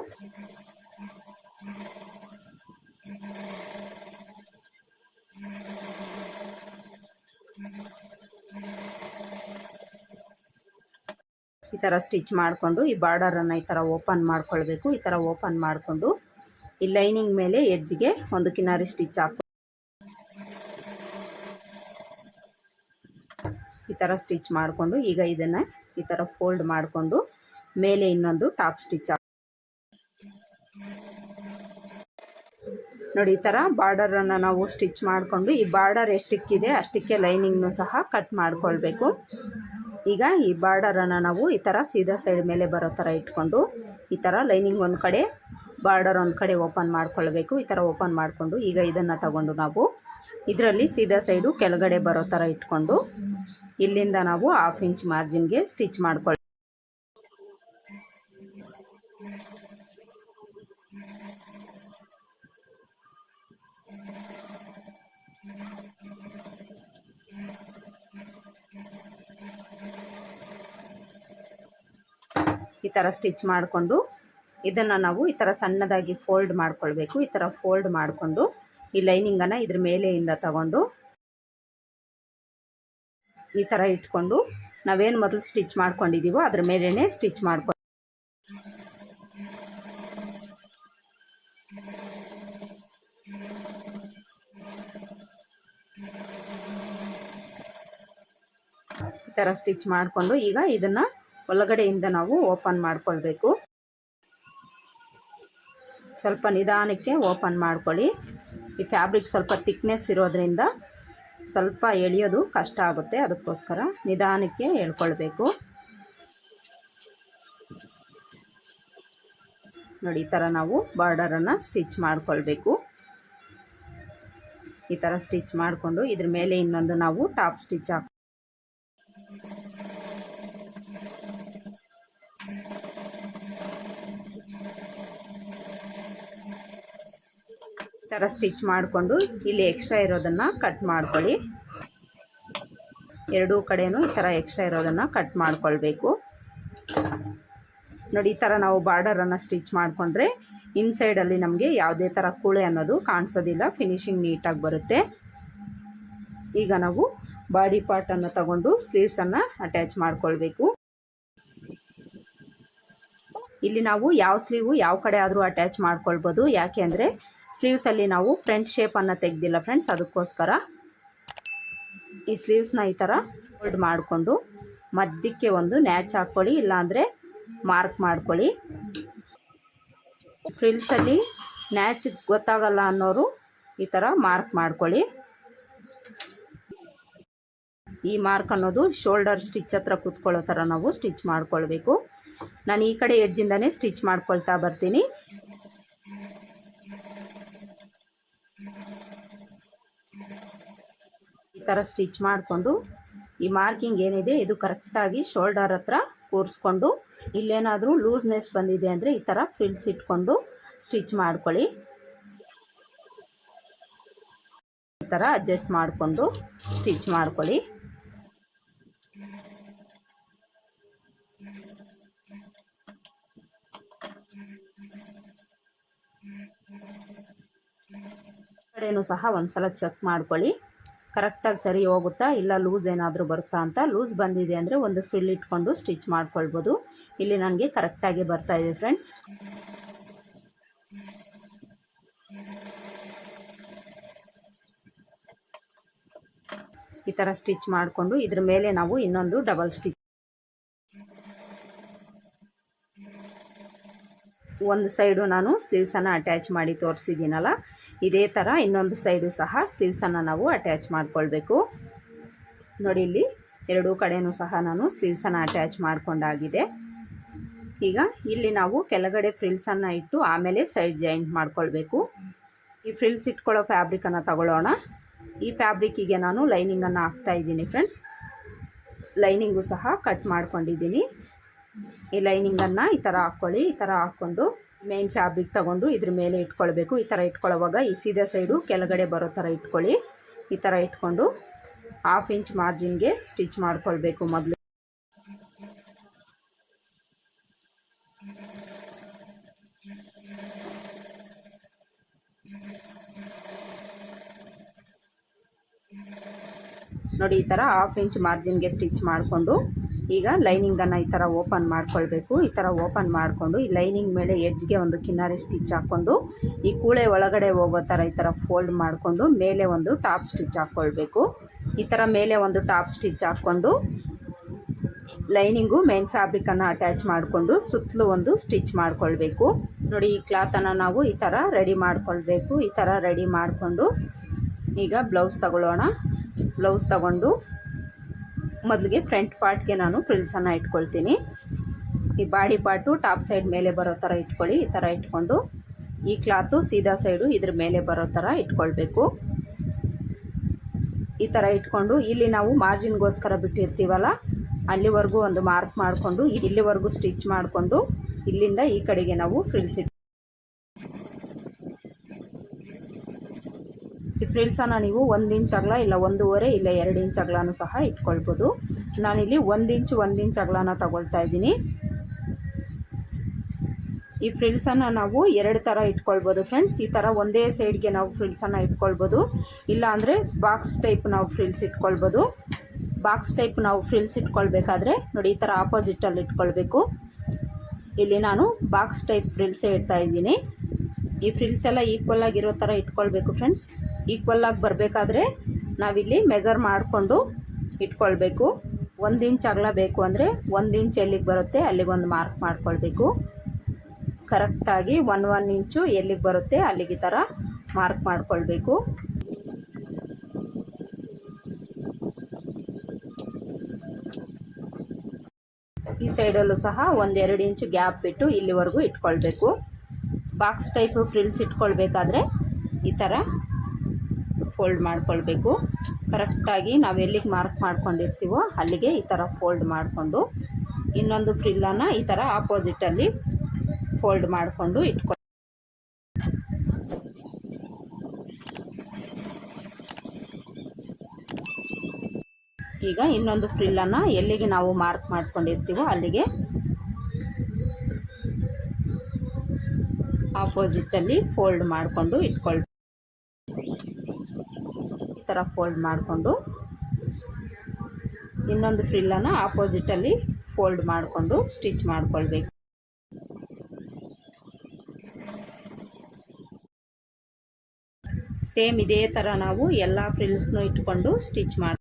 ಈ ಥರ ಸ್ಟಿಚ್ ಮಾಡಿಕೊಂಡು ಈ ಬಾರ್ಡರನ್ನು ಈ ಥರ ಓಪನ್ ಮಾಡ್ಕೊಳ್ಬೇಕು. ಈ ಥರ ಓಪನ್ ಮಾಡಿಕೊಂಡು ಈ ಲೈನಿಂಗ್ ಮೇಲೆ ಎಡ್ಜ್ಗೆ ಒಂದು ಕಿನಾರಿ ಸ್ಟಿಚ್ ಹಾಕ್ತು ಥರ ಸ್ಟಿಚ್ ಮಾಡಿಕೊಂಡು ಈಗ ಇದನ್ನು ಈ ಥರ ಫೋಲ್ಡ್ ಮಾಡಿಕೊಂಡು ಮೇಲೆ ಇನ್ನೊಂದು ಟಾಪ್ ಸ್ಟಿಚ್ ನೋಡಿ ಈ ಥರ ಬಾರ್ಡರನ್ನು ನಾವು ಸ್ಟಿಚ್ ಮಾಡಿಕೊಂಡು ಈ ಬಾರ್ಡರ್ ಎಷ್ಟಿಕ್ಕಿದೆ ಅಷ್ಟಕ್ಕೆ ಲೈನಿಂಗ್ನು ಸಹ ಕಟ್ ಮಾಡ್ಕೊಳ್ಬೇಕು. ಈಗ ಈ ಬಾರ್ಡರನ್ನು ನಾವು ಈ ಥರ ಸೀದಾ ಸೈಡ್ ಮೇಲೆ ಬರೋ ಥರ ಇಟ್ಕೊಂಡು ಈ ಥರ ಲೈನಿಂಗ್ ಒಂದು ಕಡೆ ಬಾರ್ಡರ್ ಒಂದು ಕಡೆ ಓಪನ್ ಮಾಡ್ಕೊಳ್ಬೇಕು. ಈ ಥರ ಓಪನ್ ಮಾಡಿಕೊಂಡು ಈಗ ಇದನ್ನು ತಗೊಂಡು ನಾವು ಇದರಲ್ಲಿ ಸೀದಾ ಸೈಡು ಕೆಳಗಡೆ ಬರೋ ಥರ ಇಟ್ಕೊಂಡು ಇಲ್ಲಿಂದ ನಾವು ಹಾಫ್ ಇಂಚ್ ಮಾರ್ಜಿನ್ಗೆ ಸ್ಟಿಚ್ ಮಾಡ್ಕೊಳ್ ಈ ಥರ ಸ್ಟಿಚ್ ಮಾಡಿಕೊಂಡು ಇದನ್ನು ನಾವು ಈ ಥರ ಸಣ್ಣದಾಗಿ ಫೋಲ್ಡ್ ಮಾಡ್ಕೊಳ್ಬೇಕು. ಈ ಥರ ಫೋಲ್ಡ್ ಮಾಡಿಕೊಂಡು ಈ ಲೈನಿಂಗನ್ನು ಇದ್ರ ಮೇಲೆಯಿಂದ ತಗೊಂಡು ಈ ಥರ ಇಟ್ಕೊಂಡು ನಾವೇನು ಮೊದಲು ಸ್ಟಿಚ್ ಮಾಡ್ಕೊಂಡಿದ್ದೀವೋ ಅದ್ರ ಮೇಲೇ ಸ್ಟಿಚ್ ಮಾಡ್ಕೊ ಈ ಥರ ಸ್ಟಿಚ್ ಮಾಡಿಕೊಂಡು ಈಗ ಇದನ್ನು ಒಳಗಡೆಯಿಂದ ನಾವು ಓಪನ್ ಮಾಡ್ಕೊಳ್ಬೇಕು. ಸ್ವಲ್ಪ ನಿಧಾನಕ್ಕೆ ಓಪನ್ ಮಾಡ್ಕೊಳ್ಳಿ. ಈ ಫ್ಯಾಬ್ರಿಕ್ ಸ್ವಲ್ಪ ತಿಕ್ನೆಸ್ ಇರೋದ್ರಿಂದ ಸ್ವಲ್ಪ ಎಳೆಯೋದು ಕಷ್ಟ ಆಗುತ್ತೆ. ಅದಕ್ಕೋಸ್ಕರ ನಿಧಾನಕ್ಕೆ ಎಳ್ಕೊಳ್ಬೇಕು. ನೋಡಿ, ಈ ಥರ ನಾವು ಬಾರ್ಡರನ್ನು ಸ್ಟಿಚ್ ಮಾಡಿಕೊಳ್ಬೇಕು. ಈ ಥರ ಸ್ಟಿಚ್ ಮಾಡಿಕೊಂಡು ಇದ್ರ ಮೇಲೆ ಇನ್ನೊಂದು ನಾವು ಟಾಪ್ ಸ್ಟಿಚ್ ಹಾಕಿ ಥರ ಸ್ಟಿಚ್ ಮಾಡಿಕೊಂಡು ಇಲ್ಲಿ ಎಕ್ಸ್ಟ್ರಾ ಇರೋದನ್ನು ಕಟ್ ಮಾಡ್ಕೊಳ್ಳಿ. ಎರಡೂ ಕಡೆಯೂ ಈ ಥರ ಎಕ್ಸ್ಟ್ರಾ ಇರೋದನ್ನು ಕಟ್ ಮಾಡ್ಕೊಳ್ಬೇಕು. ನೋಡಿ, ಈ ಥರ ನಾವು ಬಾರ್ಡರನ್ನು ಸ್ಟಿಚ್ ಮಾಡಿಕೊಂಡ್ರೆ ಇನ್ಸೈಡಲ್ಲಿ ನಮಗೆ ಯಾವುದೇ ಥರ ಕೂಳೆ ಅನ್ನೋದು ಕಾಣಿಸೋದಿಲ್ಲ, ಫಿನಿಶಿಂಗ್ ನೀಟಾಗಿ ಬರುತ್ತೆ. ಈಗ ನಾವು ಬಾಡಿ ಪಾರ್ಟನ್ನು ತಗೊಂಡು ಸ್ಲೀವ್ಸನ್ನು ಅಟ್ಯಾಚ್ ಮಾಡ್ಕೊಳ್ಬೇಕು. ಇಲ್ಲಿ ನಾವು ಯಾವ ಸ್ಲೀವು ಯಾವ ಕಡೆ ಆದರೂ ಅಟ್ಯಾಚ್ ಮಾಡ್ಕೊಳ್ಬೋದು. ಯಾಕೆ ಸ್ಲೀವ್ಸಲ್ಲಿ ನಾವು ಫ್ರಂಟ್ ಶೇಪನ್ನು ತೆಗ್ದಿಲ್ಲ ಫ್ರೆಂಡ್ಸ್ ಅದಕ್ಕೋಸ್ಕರ ಈ ಸ್ಲೀವ್ಸ್ನ ಈ ಥರ ಫೋಲ್ಡ್ ಮಾಡಿಕೊಂಡು ಮಧ್ಯಕ್ಕೆ ಒಂದು ನ್ಯಾಚ್ ಹಾಕ್ಕೊಳ್ಳಿ, ಇಲ್ಲಾಂದರೆ ಮಾರ್ಕ್ ಮಾಡ್ಕೊಳ್ಳಿ. ಫ್ರಿಲ್ಸಲ್ಲಿ ನ್ಯಾಚ್ ಗೊತ್ತಾಗಲ್ಲ ಅನ್ನೋರು ಈ ಥರ ಮಾರ್ಕ್ ಮಾಡ್ಕೊಳ್ಳಿ. ಈ ಮಾರ್ಕ್ ಅನ್ನೋದು ಶೋಲ್ಡರ್ ಸ್ಟಿಚ್ ಹತ್ರ ಕೂತ್ಕೊಳ್ಳೋ ಥರ ನಾವು ಸ್ಟಿಚ್ ಮಾಡ್ಕೊಳ್ಬೇಕು. ನಾನು ಈ ಕಡೆ ಎಡ್ಜಿಂದನೇ ಸ್ಟಿಚ್ ಮಾಡ್ಕೊಳ್ತಾ ಬರ್ತೀನಿ. ಥರ ಸ್ಟಿಚ್ ಮಾಡಿಕೊಂಡು ಈ ಮಾರ್ಕಿಂಗ್ ಏನಿದೆ, ಇದು ಕರೆಕ್ಟಾಗಿ ಶೋಲ್ಡರ್ ಹತ್ರ ಕೂರಿಸ್ಕೊಂಡು ಇಲ್ಲೇನಾದರೂ ಲೂಸ್ನೆಸ್ ಬಂದಿದೆ ಅಂದರೆ ಈ ಥರ ಫಿಲ್ಸ್ ಇಟ್ಕೊಂಡು ಸ್ಟಿಚ್ ಮಾಡ್ಕೊಳ್ಳಿ. ಈ ಥರ ಅಡ್ಜಸ್ಟ್ ಮಾಡಿಕೊಂಡು ಸ್ಟಿಚ್ ಮಾಡ್ಕೊಳ್ಳಿ. ಕಡೆಯೂ ಸಹ ಒಂದ್ಸಲ ಚೆಕ್ ಮಾಡ್ಕೊಳ್ಳಿ. ಕರೆಕ್ಟಾಗಿ ಸರಿ ಹೋಗುತ್ತಾ ಇಲ್ಲ ಲೂಸ್ ಏನಾದರೂ ಬರುತ್ತಾ ಅಂತ ಲೂಸ್ ಬಂದಿದೆ ಅಂದರೆ ಒಂದು ಫಿಲ್ ಇಟ್ಕೊಂಡು ಸ್ಟಿಚ್ ಮಾಡ್ಕೊಳ್ಬೋದು. ಇಲ್ಲಿ ನನಗೆ ಕರೆಕ್ಟಾಗಿ ಬರ್ತಾ ಇದೆ ಫ್ರೆಂಡ್ಸ್ ಈ ಥರ ಸ್ಟಿಚ್ ಮಾಡಿಕೊಂಡು ಇದ್ರ ಮೇಲೆ ನಾವು ಇನ್ನೊಂದು ಡಬಲ್ ಸ್ಟಿಚ್ ಒಂದು ಸೈಡು ನಾನು ಸ್ಲೀವ್ಸನ್ನು ಅಟ್ಯಾಚ್ ಮಾಡಿ ತೋರಿಸಿದ್ದೀನಲ್ಲ ಇದೇ ಥರ ಇನ್ನೊಂದು ಸೈಡು ಸಹ ಸ್ಲೀವ್ಸನ್ನು ನಾವು ಅಟ್ಯಾಚ್ ಮಾಡಿಕೊಳ್ಬೇಕು. ನೋಡಿ ಇಲ್ಲಿ ಎರಡೂ ಕಡೆಯೂ ಸಹ ನಾನು ಸ್ಲೀವ್ಸನ್ನು ಅಟ್ಯಾಚ್ ಮಾಡಿಕೊಂಡಾಗಿದೆ. ಈಗ ಇಲ್ಲಿ ನಾವು ಕೆಳಗಡೆ ಫ್ರಿಲ್ಸನ್ನು ಇಟ್ಟು ಆಮೇಲೆ ಸೈಡ್ ಜಾಯಿಂಟ್ ಮಾಡ್ಕೊಳ್ಬೇಕು. ಈ ಫ್ರಿಲ್ಸ್ ಇಟ್ಕೊಳ್ಳೋ ಫ್ಯಾಬ್ರಿಕನ್ನು ತಗೊಳ್ಳೋಣ. ಈ ಫ್ಯಾಬ್ರಿಕ್ಕಿಗೆ ನಾನು ಲೈನಿಂಗನ್ನು ಹಾಕ್ತಾ ಇದ್ದೀನಿ ಫ್ರೆಂಡ್ಸ್ ಲೈನಿಂಗು ಸಹ ಕಟ್ ಮಾಡ್ಕೊಂಡಿದ್ದೀನಿ. ಈ ಲೈನಿಂಗನ್ನು ಈ ಥರ ಹಾಕ್ಕೊಳ್ಳಿ, ಈ ಥರ ಹಾಕ್ಕೊಂಡು ಮೇನ್ ಫ್ಯಾಬ್ರಿಕ್ ತಗೊಂಡು ಇದ್ರ ಮೇಲೆ ಇಟ್ಕೊಳ್ಬೇಕು. ಈ ಥರ ಇಟ್ಕೊಳ್ಳೋವಾಗ ಈ ಸೀದಾ ಸೈಡು ಕೆಳಗಡೆ ಬರೋ ಥರ ಇಟ್ಕೊಳ್ಳಿ. ಈ ಥರ ಇಟ್ಕೊಂಡು ಹಾಫ್ ಇಂಚ್ ಮಾರ್ಜಿನ್ಗೆ ಸ್ಟಿಚ್ ಮಾಡ್ಕೊಳ್ಬೇಕು ಮೊದಲು. ನೋಡಿ ಈ ಥರ ಹಾಫ್ ಇಂಚ್ ಮಾರ್ಜಿನ್ಗೆ ಸ್ಟಿಚ್ ಮಾಡಿಕೊಂಡು ಈಗ ಲೈನಿಂಗನ್ನು ಈ ಥರ ಓಪನ್ ಮಾಡ್ಕೊಳ್ಬೇಕು. ಈ ಥರ ಓಪನ್ ಮಾಡಿಕೊಂಡು ಈ ಲೈನಿಂಗ್ ಮೇಲೆ ಎಡ್ಜ್ಗೆ ಒಂದು ಕಿನ್ನಾರಿ ಸ್ಟಿಚ್ ಹಾಕ್ಕೊಂಡು, ಈ ಕೂಳೆ ಒಳಗಡೆ ಹೋಗೋ ಥರ ಈ ಥರ ಫೋಲ್ಡ್ ಮಾಡಿಕೊಂಡು ಮೇಲೆ ಒಂದು ಟಾಪ್ ಸ್ಟಿಚ್ ಹಾಕ್ಕೊಳ್ಬೇಕು ಈ ಥರ ಮೇಲೆ ಒಂದು ಟಾಪ್ ಸ್ಟಿಚ್ ಹಾಕ್ಕೊಂಡು ಲೈನಿಂಗು ಮೇನ್ ಫ್ಯಾಬ್ರಿಕನ್ನು ಅಟ್ಯಾಚ್ ಮಾಡಿಕೊಂಡು ಸುತ್ತಲೂ ಒಂದು ಸ್ಟಿಚ್ ಮಾಡಿಕೊಳ್ಬೇಕು. ನೋಡಿ ಈ ಕ್ಲಾತನ್ನು ನಾವು ಈ ಥರ ರೆಡಿ ಮಾಡಿಕೊಳ್ಬೇಕು. ಈ ಥರ ರೆಡಿ ಮಾಡಿಕೊಂಡು ಈಗ ಬ್ಲೌಸ್ ತಗೊಳ್ಳೋಣ. ಬ್ಲೌಸ್ ತಗೊಂಡು ಮೊದಲಿಗೆ ಫ್ರಂಟ್ ಪಾರ್ಟ್ಗೆ ನಾನು ಫ್ರಿಲ್ಸನ್ನು ಇಟ್ಕೊಳ್ತೀನಿ. ಈ ಬಾಡಿ ಪಾರ್ಟು ಟಾಪ್ ಸೈಡ್ ಮೇಲೆ ಬರೋ ಥರ ಇಟ್ಕೊಳ್ಳಿ, ಈ ಥರ ಇಟ್ಕೊಂಡು ಈ ಕ್ಲಾತು ಸೀದಾ ಸೈಡು ಇದ್ರ ಮೇಲೆ ಬರೋ ಥರ ಇಟ್ಕೊಳ್ಬೇಕು. ಈ ಥರ ಇಟ್ಕೊಂಡು ಇಲ್ಲಿ ನಾವು ಮಾರ್ಜಿನ್ಗೋಸ್ಕರ ಬಿಟ್ಟಿರ್ತೀವಲ್ಲ, ಅಲ್ಲಿವರೆಗೂ ಒಂದು ಮಾರ್ಕ್ ಮಾಡಿಕೊಂಡು, ಇಲ್ಲಿವರೆಗೂ ಸ್ಟಿಚ್ ಮಾಡಿಕೊಂಡು ಇಲ್ಲಿಂದ ಈ ಕಡೆಗೆ ನಾವು ಫ್ರಿಲ್ಸ್ ಇಟ್ ಈ ಫ್ರಿಲ್ಸನ್ನು ನೀವು ಒಂದು ಇಂಚ್ ಅಗಲ ಇಲ್ಲ ಒಂದೂವರೆ ಇಲ್ಲ ಎರಡು ಇಂಚ್ ಅಗಲನೂ ಸಹ ಇಟ್ಕೊಳ್ಬೋದು. ನಾನಿಲ್ಲಿ ಒಂದು ಇಂಚ್ ಒಂದು ಇಂಚ್ ಅಗಲನ ತಗೊಳ್ತಾ ಇದ್ದೀನಿ. ಈ ಫ್ರಿಲ್ಸನ್ನು ನಾವು ಎರಡು ಥರ ಇಟ್ಕೊಳ್ಬೋದು ಫ್ರೆಂಡ್ಸ್. ಈ ಥರ ಒಂದೇ ಸೈಡ್ಗೆ ನಾವು ಫ್ರಿಲ್ಸನ್ನು ಇಟ್ಕೊಳ್ಬೋದು. ಇಲ್ಲ ಅಂದರೆ ಬಾಕ್ಸ್ ಟೈಪ್ ನಾವು ಫ್ರಿಲ್ಸ್ ಇಟ್ಕೊಳ್ಬೋದು. ಬಾಕ್ಸ್ ಟೈಪ್ ನಾವು ಫ್ರಿಲ್ಸ್ ಇಟ್ಕೊಳ್ಬೇಕಾದ್ರೆ ನೋಡಿ ಈ ಥರ ಆಪೋಸಿಟಲ್ಲಿ ಇಟ್ಕೊಳ್ಬೇಕು. ಇಲ್ಲಿ ನಾನು ಬಾಕ್ಸ್ ಟೈಪ್ ಫ್ರಿಲ್ಸೇ ಇಡ್ತಾ ಇದ್ದೀನಿ. ಈ ಫ್ರಿಲ್ಸ್ ಎಲ್ಲ ಈಕ್ವಲ್ ಆಗಿರೋ ಥರ ಇಟ್ಕೊಳ್ಬೇಕು ಫ್ರೆಂಡ್ಸ್. ಈಕ್ವಲ್ ಆಗಿ ಬರಬೇಕಾದ್ರೆ ನಾವಿಲ್ಲಿ ಮೆಜರ್ ಮಾಡಿಕೊಂಡು ಇಟ್ಕೊಳ್ಬೇಕು. ಒಂದು ಇಂಚ್ ಅಗಲ ಬೇಕು ಅಂದರೆ ಒಂದು ಇಂಚ್ ಎಲ್ಲಿಗೆ ಬರುತ್ತೆ ಅಲ್ಲಿಗೆ ಒಂದು ಮಾರ್ಕ್ ಮಾಡ್ಕೊಳ್ಬೇಕು. ಕರೆಕ್ಟಾಗಿ ಒನ್ ಒನ್ ಇಂಚು ಎಲ್ಲಿಗೆ ಬರುತ್ತೆ ಅಲ್ಲಿಗೆ ಈ ಥರ ಮಾರ್ಕ್ ಮಾಡ್ಕೊಳ್ಬೇಕು. ಈ ಸೈಡಲ್ಲೂ ಸಹ ಒಂದೆರಡು ಇಂಚು ಗ್ಯಾಪ್ ಬಿಟ್ಟು ಇಲ್ಲಿವರೆಗೂ ಇಟ್ಕೊಳ್ಬೇಕು. ಬಾಕ್ಸ್ ಟೈಪ್ ಫ್ರಿಲ್ಸ್ ಇಟ್ಕೊಳ್ಬೇಕಾದ್ರೆ ಈ ಥರ ಫೋಲ್ಡ್ ಮಾಡ್ಕೊಳ್ಬೇಕು. ಕರೆಕ್ಟಾಗಿ ನಾವು ಎಲ್ಲಿಗೆ ಮಾರ್ಕ್ ಮಾಡ್ಕೊಂಡಿರ್ತೀವೋ ಅಲ್ಲಿಗೆ ಈ ಥರ ಫೋಲ್ಡ್ ಮಾಡಿಕೊಂಡು, ಇನ್ನೊಂದು ಫ್ರಿಲ್ಲನ್ನು ಈ ಥರ ಆಪೋಸಿಟಲ್ಲಿ ಫೋಲ್ಡ್ ಮಾಡಿಕೊಂಡು ಇಟ್ಕೊ ಈಗ ಇನ್ನೊಂದು ಫ್ರಿಲ್ಲನ್ನು ಎಲ್ಲಿಗೆ ನಾವು ಮಾರ್ಕ್ ಮಾಡ್ಕೊಂಡಿರ್ತೀವೋ ಅಲ್ಲಿಗೆ ಆಪೋಸಿಟಲ್ಲಿ ಫೋಲ್ಡ್ ಮಾಡಿಕೊಂಡು ಇಟ್ಕೊಳ್ಬೇಕು. ಥರ ಫೋಲ್ಡ್ ಮಾಡಿಕೊಂಡು ಇನ್ನೊಂದು ಫ್ರಿಲ್ಲನ್ನು ಆಪೋಸಿಟಲ್ಲಿ ಫೋಲ್ಡ್ ಮಾಡಿಕೊಂಡು ಸ್ಟಿಚ್ ಮಾಡ್ಕೊಳ್ಬೇಕು. ಸೇಮ್ ಇದೇ ಥರ ನಾವು ಎಲ್ಲ ಫ್ರಿಲ್ಸ್ನೂ ಇಟ್ಕೊಂಡು ಸ್ಟಿಚ್ ಮಾಡಿ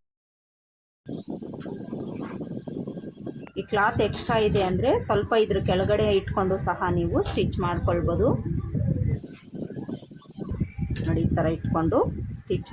ಈ ಕ್ಲಾತ್ ಎಕ್ಸ್ಟ್ರಾ ಇದೆ ಅಂದರೆ ಸ್ವಲ್ಪ ಇದ್ರ ಕೆಳಗಡೆ ಇಟ್ಕೊಂಡು ಸಹ ನೀವು ಸ್ಟಿಚ್ ಮಾಡ್ಕೊಳ್ಬೋದು. ನೋಡಿ ಈ ಥರ ಇಟ್ಕೊಂಡು ಸ್ಟಿಚ್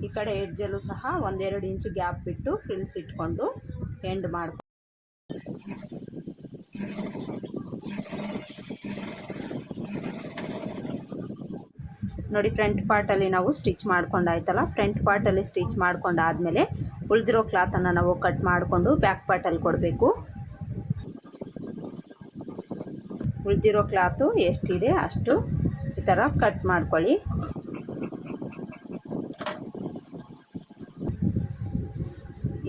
ಈ ಕಡೆ ಎಡ್ಜಲ್ಲೂ ಸಹ ಒಂದೆರಡು ಇಂಚು ಗ್ಯಾಪ್ ಬಿಟ್ಟು ಫ್ರಿಲ್ಸ್ ಇಟ್ಕೊಂಡು ಎಂಡ್ ಮಾಡ್ಕೊ ನೋಡಿ ಫ್ರಂಟ್ ಪಾರ್ಟಲ್ಲಿ ನಾವು ಸ್ಟಿಚ್ ಮಾಡ್ಕೊಂಡಾಯ್ತಲ್ಲ, ಫ್ರಂಟ್ ಪಾರ್ಟಲ್ಲಿ ಸ್ಟಿಚ್ ಮಾಡ್ಕೊಂಡಾದ್ಮೇಲೆ ಉಳಿದಿರೋ ಕ್ಲಾತನ್ನು ನಾವು ಕಟ್ ಮಾಡಿಕೊಂಡು ಬ್ಯಾಕ್ ಪಾರ್ಟಲ್ಲಿ ಕೊಡಬೇಕು. ಉಳಿದಿರೋ ಕ್ಲಾತು ಎಷ್ಟಿದೆ ಅಷ್ಟು ಈ ಥರ ಕಟ್ ಮಾಡ್ಕೊಳ್ಳಿ.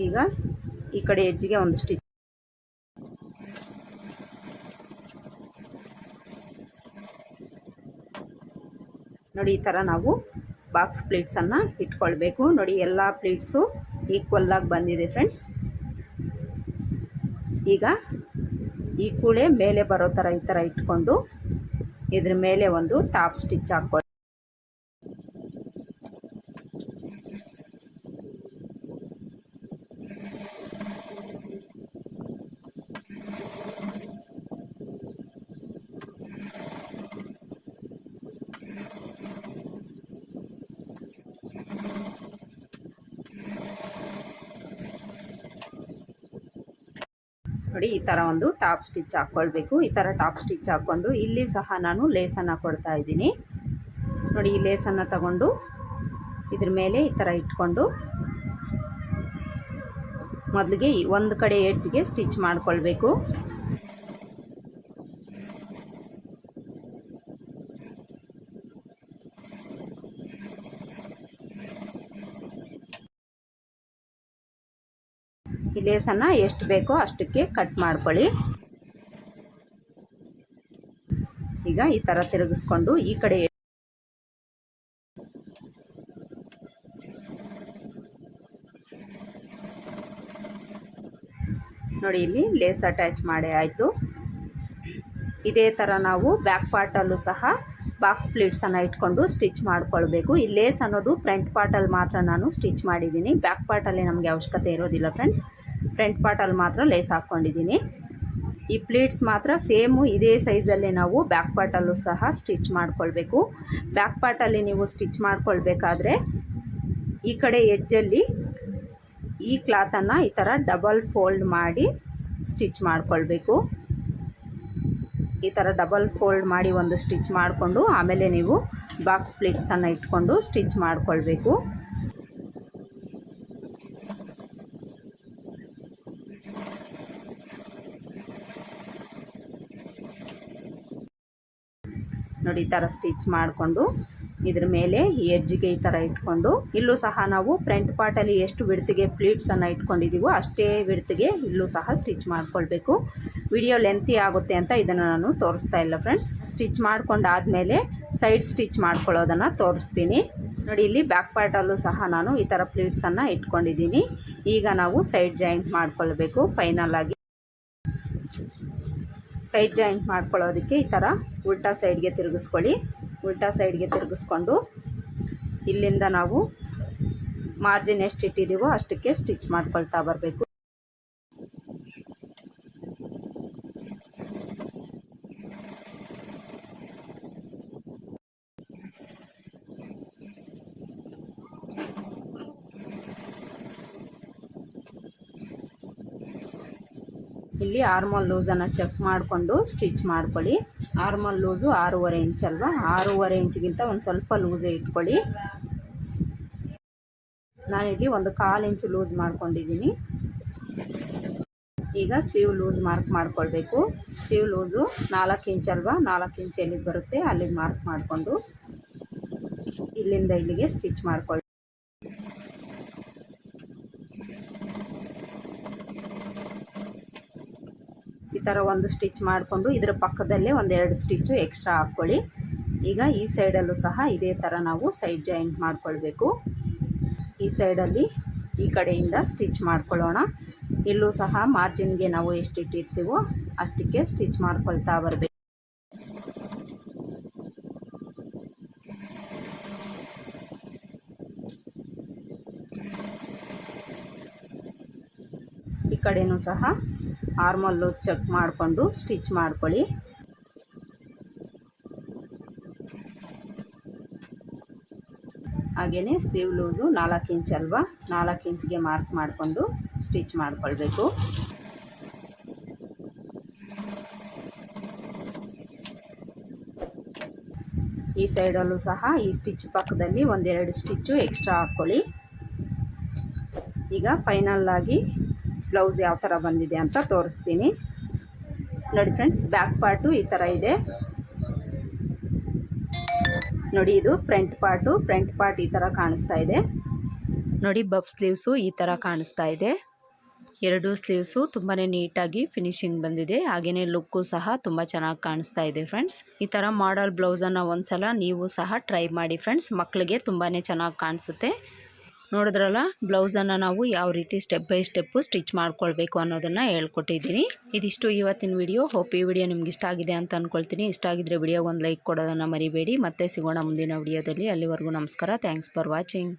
ಈಗ ಈ ಕಡೆ ಹೆಜ್ಜೆಗೆ ಒಂದು ಸ್ಟಿಚ್ ನೋಡಿ, ಈ ಥರ ನಾವು ಬಾಕ್ಸ್ ಪ್ಲೇಟ್ಸನ್ನು ಇಟ್ಕೊಳ್ಬೇಕು. ನೋಡಿ, ಎಲ್ಲ ಪ್ಲೇಟ್ಸು ಈಕ್ವಲ್ ಆಗಿ ಬಂದಿದೆ ಫ್ರೆಂಡ್ಸ್ ಈಗ ಈ ಕೂಳೆ ಮೇಲೆ ಬರೋ ಥರ ಈ ಥರ ಇಟ್ಕೊಂಡು ಇದ್ರ ಮೇಲೆ ಒಂದು ಟಾಪ್ ಸ್ಟಿಚ್ ಹಾಕ್ಕೊಳ್ಳಿ ನೋಡಿ ಈ ಥರ ಒಂದು ಟಾಪ್ ಸ್ಟಿಚ್ ಹಾಕ್ಕೊಳ್ಬೇಕು ಈ ಥರ ಟಾಪ್ ಸ್ಟಿಚ್ ಹಾಕ್ಕೊಂಡು ಇಲ್ಲಿ ಸಹ ನಾನು ಲೇಸನ್ನು ಕೊಡ್ತಾ ಇದ್ದೀನಿ. ನೋಡಿ, ಈ ಲೇಸನ್ನು ತಗೊಂಡು ಇದ್ರ ಮೇಲೆ ಈ ಥರ ಇಟ್ಕೊಂಡು ಮೊದಲಿಗೆ ಒಂದು ಕಡೆ ಎಡ್ಜ್ಗೆ ಸ್ಟಿಚ್ ಮಾಡ್ಕೊಳ್ಬೇಕು. ಲೇಸನ್ನು ಎಷ್ಟು ಬೇಕೋ ಅಷ್ಟಕ್ಕೆ ಕಟ್ ಮಾಡ್ಕೊಳ್ಳಿ. ಈಗ ಈ ಥರ ತಿರುಗಿಸ್ಕೊಂಡು ಈ ಕಡೆ ನೋಡಿ ಇಲ್ಲಿ ಲೇಸ್ ಅಟ್ಯಾಚ್ ಮಾಡಿ ಆಯಿತು. ಇದೇ ಥರ ನಾವು ಬ್ಯಾಕ್ ಪಾರ್ಟಲ್ಲೂ ಸಹ ಬಾಕ್ಸ್ ಪ್ಲೀಟ್ಸನ್ನು ಇಟ್ಕೊಂಡು ಸ್ಟಿಚ್ ಮಾಡ್ಕೊಳ್ಬೇಕು. ಈ ಲೇಸ್ ಅನ್ನೋದು ಫ್ರಂಟ್ ಪಾರ್ಟಲ್ಲಿ ಮಾತ್ರ ನಾನು ಸ್ಟಿಚ್ ಮಾಡಿದ್ದೀನಿ. ಬ್ಯಾಕ್ ಪಾರ್ಟಲ್ಲಿ ನಮಗೆ ಅವಶ್ಯಕತೆ ಇರೋದಿಲ್ಲ ಫ್ರೆಂಡ್ಸ್. ಫ್ರಂಟ್ ಪಾರ್ಟಲ್ಲಿ ಮಾತ್ರ ಲೇಸ್ ಹಾಕ್ಕೊಂಡಿದ್ದೀನಿ. ಈ ಪ್ಲೀಟ್ಸ್ ಮಾತ್ರ ಸೇಮು ಇದೇ ಸೈಜಲ್ಲೇ ನಾವು ಬ್ಯಾಕ್ ಪಾರ್ಟಲ್ಲೂ ಸಹ ಸ್ಟಿಚ್ ಮಾಡಿಕೊಳ್ಬೇಕು. ಬ್ಯಾಕ್ ಪಾರ್ಟಲ್ಲಿ ನೀವು ಸ್ಟಿಚ್ ಮಾಡಿಕೊಳ್ಬೇಕಾದ್ರೆ ಈ ಕಡೆ ಎಡ್ಜಲ್ಲಿ ಈ ಕ್ಲಾತನ್ನು ಈ ಥರ ಡಬಲ್ ಫೋಲ್ಡ್ ಮಾಡಿ ಸ್ಟಿಚ್ ಮಾಡಿಕೊಳ್ಬೇಕು. ಈ ಥರ ಡಬಲ್ ಫೋಲ್ಡ್ ಮಾಡಿ ಒಂದು ಸ್ಟಿಚ್ ಮಾಡಿಕೊಂಡು ಆಮೇಲೆ ನೀವು ಬಾಕ್ಸ್ ಪ್ಲೇಟ್ಸನ್ನು ಇಟ್ಕೊಂಡು ಸ್ಟಿಚ್ ಮಾಡ್ಕೊಳ್ಬೇಕು. ನೋಡಿ, ಈ ಥರ ಸ್ಟಿಚ್ ಮಾಡಿಕೊಂಡು ಇದ್ರ ಮೇಲೆ ಈ ಎಡ್ಜಿಗೆ ಈ ಥರ ಇಟ್ಕೊಂಡು, ಇಲ್ಲೂ ಸಹ ನಾವು ಫ್ರಂಟ್ ಪಾರ್ಟಲ್ಲಿ ಎಷ್ಟು ವಿಡ್ತಿಗೆ ಪ್ಲೀಟ್ಸನ್ನು ಇಟ್ಕೊಂಡಿದ್ದೀವೋ ಅಷ್ಟೇ ವಿಡ್ತಿಗೆ ಇಲ್ಲೂ ಸಹ ಸ್ಟಿಚ್ ಮಾಡ್ಕೊಳ್ಬೇಕು. ವಿಡಿಯೋ ಲೆಂತಿ ಆಗುತ್ತೆ ಅಂತ ಇದನ್ನು ನಾನು ತೋರಿಸ್ತಾ ಇಲ್ಲ ಫ್ರೆಂಡ್ಸ್ ಸ್ಟಿಚ್ ಮಾಡ್ಕೊಂಡಾದಮೇಲೆ ಸೈಡ್ ಸ್ಟಿಚ್ ಮಾಡ್ಕೊಳ್ಳೋದನ್ನು ತೋರಿಸ್ತೀನಿ. ನೋಡಿ, ಇಲ್ಲಿ ಬ್ಯಾಕ್ ಪಾರ್ಟಲ್ಲೂ ಸಹ ನಾನು ಈ ಥರ ಪ್ಲೀಟ್ಸನ್ನು ಇಟ್ಕೊಂಡಿದ್ದೀನಿ. ಈಗ ನಾವು ಸೈಡ್ ಜಾಯಿಂಟ್ ಮಾಡ್ಕೊಳ್ಬೇಕು ಫೈನಲ್ ಆಗಿ. ಸೈಡ್ ಜಾಯಿಂಟ್ ಮಾಡ್ಕೊಳ್ಳೋದಕ್ಕೆ ಈ ಥರ ಉಲ್ಟಾ ಸೈಡ್ಗೆ ತಿರುಗಿಸ್ಕೊಳ್ಳಿ. ಉಲ್ಟಾ ಸೈಡ್ಗೆ ತಿರುಗಿಸ್ಕೊಂಡು ಇಲ್ಲಿಂದ ನಾವು ಮಾರ್ಜಿನ್ ಎಷ್ಟು ಇಟ್ಟಿದ್ದೀವೋ ಅಷ್ಟಕ್ಕೆ ಸ್ಟಿಚ್ ಮಾಡ್ಕೊಳ್ತಾ ಬರಬೇಕು ಇಲ್ಲಿ ಆರ್ಮಲ್ ಲೂಸನ್ನು ಚೆಕ್ ಮಾಡಿಕೊಂಡು ಸ್ಟಿಚ್ ಮಾಡ್ಕೊಳ್ಳಿ. ಆರ್ಮಲ್ ಲೂಸು ಆರೂವರೆ ಇಂಚ್ ಅಲ್ವಾ? ಆರೂವರೆ ಇಂಚ್ಗಿಂತ ಒಂದು ಸ್ವಲ್ಪ ಲೂಸೇ ಇಟ್ಕೊಳ್ಳಿ. ನಾನಿಲ್ಲಿ ಒಂದು ಕಾಲು ಇಂಚು ಲೂಸ್ ಮಾಡ್ಕೊಂಡಿದ್ದೀನಿ. ಈಗ ಸ್ಲೀವ್ ಲೂಸ್ ಮಾರ್ಕ್ ಮಾಡ್ಕೊಳ್ಬೇಕು. ಸ್ಲೀವ್ ಲೂಸು ನಾಲ್ಕು ಇಂಚ್ ಅಲ್ವಾ? ನಾಲ್ಕು ಇಂಚ್ ಎಲ್ಲಿಗೆ ಬರುತ್ತೆ ಅಲ್ಲಿಗೆ ಮಾರ್ಕ್ ಮಾಡಿಕೊಂಡು ಇಲ್ಲಿಂದ ಇಲ್ಲಿಗೆ ಸ್ಟಿಚ್ ಮಾಡ್ಕೊಳ್ಳಿ ಥರ ಒಂದು ಸ್ಟಿಚ್ ಮಾಡಿಕೊಂಡು ಇದರ ಪಕ್ಕದಲ್ಲೇ ಒಂದೆರಡು ಸ್ಟಿಚ್ಚು ಎಕ್ಸ್ಟ್ರಾ ಹಾಕ್ಕೊಳ್ಳಿ. ಈಗ ಈ ಸೈಡಲ್ಲೂ ಸಹ ಇದೇ ಥರ ನಾವು ಸೈಡ್ ಜಾಯಿಂಟ್ ಮಾಡಿಕೊಳ್ಬೇಕು. ಈ ಸೈಡಲ್ಲಿ ಈ ಕಡೆಯಿಂದ ಸ್ಟಿಚ್ ಮಾಡ್ಕೊಳ್ಳೋಣ. ಇಲ್ಲೂ ಸಹ ಮಾರ್ಜಿನ್ಗೆ ನಾವು ಎಷ್ಟು ಇಟ್ಟಿರ್ತೀವೋ ಅಷ್ಟಕ್ಕೆ ಸ್ಟಿಚ್ ಮಾಡ್ಕೊಳ್ತಾ ಬರಬೇಕು. ಈ ಕಡೆಯೂ ಸಹ ಆರ್ಮಲ್ಲು ಚೆಕ್ ಮಾಡಿಕೊಂಡು ಸ್ಟಿಚ್ ಮಾಡ್ಕೊಳ್ಳಿ. ಹಾಗೆಯೇ ಸ್ಲೀವ್ ಲೂಸು ನಾಲ್ಕು ಇಂಚ್ ಅಲ್ವಾ? ನಾಲ್ಕು ಇಂಚ್ಗೆ ಮಾರ್ಕ್ ಮಾಡಿಕೊಂಡು ಸ್ಟಿಚ್ ಮಾಡ್ಕೊಳ್ಬೇಕು. ಈ ಸೈಡಲ್ಲೂ ಸಹ ಈ ಸ್ಟಿಚ್ ಪಕ್ಕದಲ್ಲಿ ಒಂದೆರಡು ಸ್ಟಿಚ್ಚು ಎಕ್ಸ್ಟ್ರಾ ಹಾಕ್ಕೊಳ್ಳಿ. ಈಗ ಫೈನಲ್ ಆಗಿ ಬ್ಲೌಸ್ ಯಾವ ಥರ ಬಂದಿದೆ ಅಂತ ತೋರಿಸ್ತೀನಿ. ನೋಡಿ ಫ್ರೆಂಡ್ಸ್ ಬ್ಯಾಕ್ ಪಾರ್ಟು ಈ ಥರ ಇದೆ. ನೋಡಿ ಇದು ಫ್ರಂಟ್ ಪಾರ್ಟು ಫ್ರಂಟ್ ಪಾರ್ಟ್ ಈ ಥರ ಕಾಣಿಸ್ತಾ ಇದೆ. ನೋಡಿ ಬಫ್ ಸ್ಲೀವ್ಸು ಈ ಥರ ಕಾಣಿಸ್ತಾ ಇದೆ. ಎರಡು ಸ್ಲೀವ್ಸು ತುಂಬಾ ನೀಟಾಗಿ ಫಿನಿಶಿಂಗ್ ಬಂದಿದೆ. ಹಾಗೆಯೇ ಲುಕ್ಕು ಸಹ ತುಂಬ ಚೆನ್ನಾಗಿ ಕಾಣಿಸ್ತಾ ಇದೆ ಫ್ರೆಂಡ್ಸ್ ಈ ಥರ ಮಾಡಲ್ ಬ್ಲೌಸನ್ನು ಒಂದ್ಸಲ ನೀವು ಸಹ ಟ್ರೈ ಮಾಡಿ ಫ್ರೆಂಡ್ಸ್ ಮಕ್ಕಳಿಗೆ ತುಂಬಾ ಚೆನ್ನಾಗಿ ಕಾಣಿಸುತ್ತೆ. ನೋಡಿದ್ರಲ್ಲ, ಬ್ಲೌಸನ್ನು ನಾವು ಯಾವ ರೀತಿ ಸ್ಟೆಪ್ ಬೈ ಸ್ಟೆಪ್ಪು ಸ್ಟಿಚ್ ಮಾಡ್ಕೊಳ್ಬೇಕು ಅನ್ನೋದನ್ನು ಹೇಳ್ಕೊಟ್ಟಿದ್ದೀನಿ. ಇದಿಷ್ಟು ಇವತ್ತಿನ ವಿಡಿಯೋ ಹೋಪ್ ಈ ವಿಡಿಯೋ ನಿಮ್ಗೆ ಇಷ್ಟ ಆಗಿದೆ ಅಂತ ಅಂದ್ಕೊಳ್ತೀನಿ ಇಷ್ಟ ಆಗಿದ್ರೆ ವಿಡಿಯೋಗೆ ಒಂದು ಲೈಕ್ ಕೊಡೋದನ್ನು ಮರಿಬೇಡಿ. ಮತ್ತೆ ಸಿಗೋಣ ಮುಂದಿನ ವಿಡಿಯೋದಲ್ಲಿ ಅಲ್ಲಿವರೆಗೂ ನಮಸ್ಕಾರ. Thanks for watching